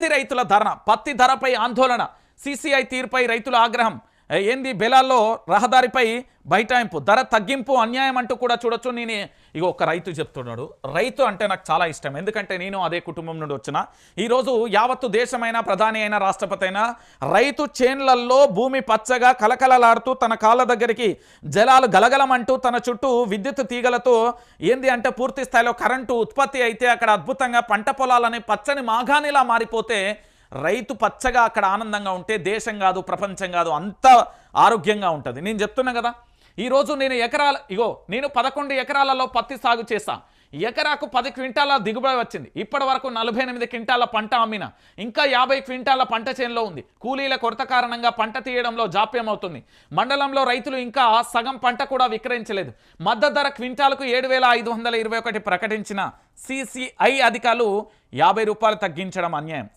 పత్తి రైతుల ధర్నా పత్తి ధరపై ఆందోళన సిసిఐ తీరుపై రైతుల ఆగ్రహం. ఏంది బెలాల్లో రహదారిపై బైటాయింపు ధర తగ్గింపు అన్యాయం అంటూ కూడా చూడొచ్చు. నేను ఇక ఒక రైతు చెప్తున్నాడు. రైతు అంటే నాకు చాలా ఇష్టం. ఎందుకంటే నేను అదే కుటుంబం నుండి వచ్చిన. ఈరోజు యావత్తు దేశమైన ప్రధాని అయిన రాష్ట్రపతి అయినా రైతు చేన్లల్లో భూమి పచ్చగా కలకలలాడుతూ తన కాళ్ళ దగ్గరికి జలాలు గలగలమంటూ తన చుట్టూ విద్యుత్ తీగలతో ఏంది అంటే పూర్తి స్థాయిలో కరెంటు ఉత్పత్తి అయితే అక్కడ అద్భుతంగా పంట పొలాలని పచ్చని మాగానిలా మారిపోతే రైతు పచ్చగా అక్కడ ఆనందంగా ఉంటే దేశం కాదు ప్రపంచం కాదు అంత ఆరోగ్యంగా ఉంటుంది. నేను చెప్తున్నా కదా ఈరోజు నేను ఎకరాల ఇగో నేను పదకొండు ఎకరాలలో పత్తి సాగు చేశా. ఎకరాకు పది క్వింటాల దిగుబడి వచ్చింది. ఇప్పటి వరకు నలభై ఎనిమిది క్వింటాల పంట అమ్మిన ఇంకా యాభై క్వింటాల పంట చేనులో ఉంది. కూలీల కొరత కారణంగా పంట తీయడంలో జాప్యం అవుతుంది మండలంలో రైతులు ఇంకా సగం పంట కూడా విక్రయించలేదు. మద్దతు ధర క్వింటాలకు ఏడు వేల ఐదు వందల ఇరవై ఒకటి ప్రకటించిన సిసిఐ అధికారులు యాభై రూపాయలు తగ్గించడం అన్యాయం.